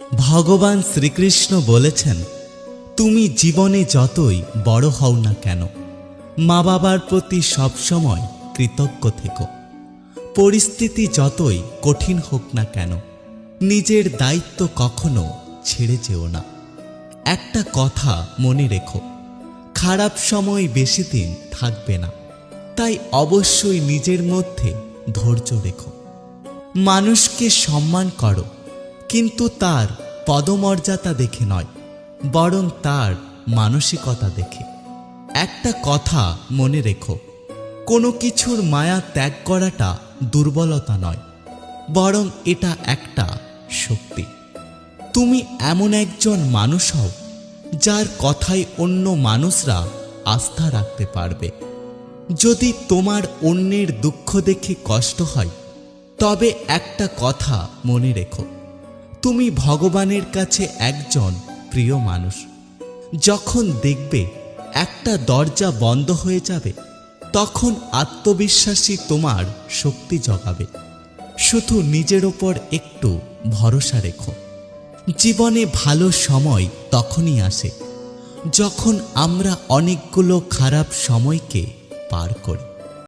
ভগবান শ্রীকৃষ্ণ বলেছেন, তুমি জীবনে যতই বড় হও না কেন মা বাবার প্রতি সবসময় কৃতজ্ঞ থেকো। পরিস্থিতি যতই কঠিন হোক না কেন, নিজের দায়িত্ব কখনো ছেড়ে যেও না। একটা কথা মনে রেখো, খারাপ সময় বেশি দিন থাকবে না, তাই অবশ্যই নিজের মধ্যে ধৈর্য রেখো। মানুষকে সম্মান করো কিন্তু তার পদমর্যাদা দেখে নয়, বরং তার মানসিকতা দেখে। একটা কথা মনে রেখো, কোনো কিছুর মায়া ত্যাগ করাটা দুর্বলতা নয়, বরং এটা একটা শক্তি। তুমি এমন একজন মানুষ হও, যার কথায় অন্য মানুষরা আস্থা রাখতে পারবে। যদি তোমার অন্যের দুঃখ দেখে কষ্ট হয়, তবে একটা কথা মনে রেখো তুমি ভগবানের কাছে একজন প্রিয় মানুষ। যখন দেখবে একটা দরজা বন্ধ হয়ে যাবে, তখন আত্মবিশ্বাসী তোমার শক্তি জগাবে। শুধু নিজের ওপর একটু ভরসা রেখো। জীবনে ভালো সময় তখনই আসে, যখন আমরা অনেকগুলো খারাপ সময়কে পার করি।